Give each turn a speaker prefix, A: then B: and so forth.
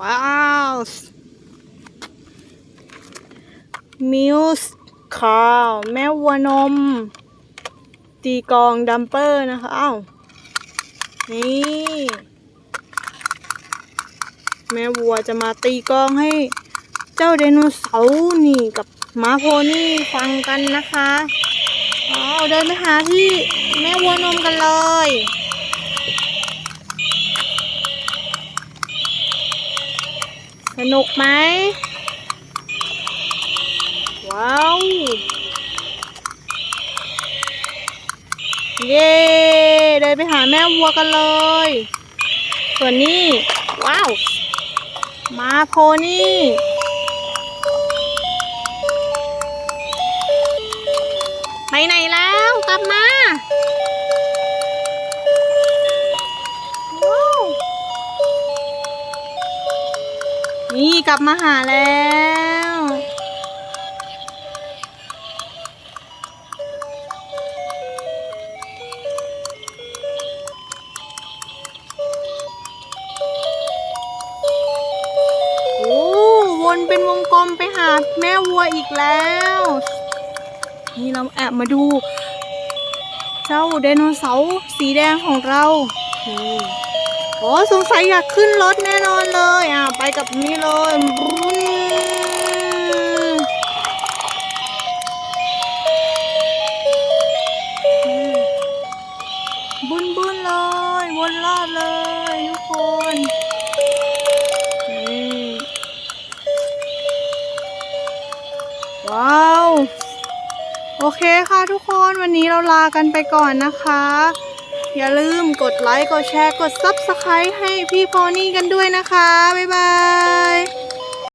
A: ว้าวมิวส์คาร์แม่วัวนม ตีกองดัมเปอร์นะคะอ้าวนี่แม่วัวจะมาตีกองให้เจ้าไดโนเสาร์นี่กับม้าโพนี่ฟังกันนะคะ เอาเดินไปหาที่แม่วัวนมกันเลย สนุกไหม ว้าว เย้เดินไปหาแม่วัวกันเลย ส่วนนี้ ว้าว มาโพนี่ไปไหนแล้ว กลับมา นี่กลับมาหาแล้ว โอ้วนเป็นวงกลมไปหาแม่วัวอีกแล้ว นี่เราแอบมาดู เจ้าไดโนเสาร์สีแดงของเรา โอ้สงสัยอยากขึ้นรถแน่นอนเลยอะไปกับนี่เลยบรุนบุนบุนเลยวนรอบเลยทุกคนว้าว โอเคค่ะทุกคนวันนี้เราลากันไปก่อนนะคะ อย่าลืมกดไลค์ กดแชร์ กดซับสไครต์ให้พี่พอนี่กันด้วยนะคะ บ๊ายบาย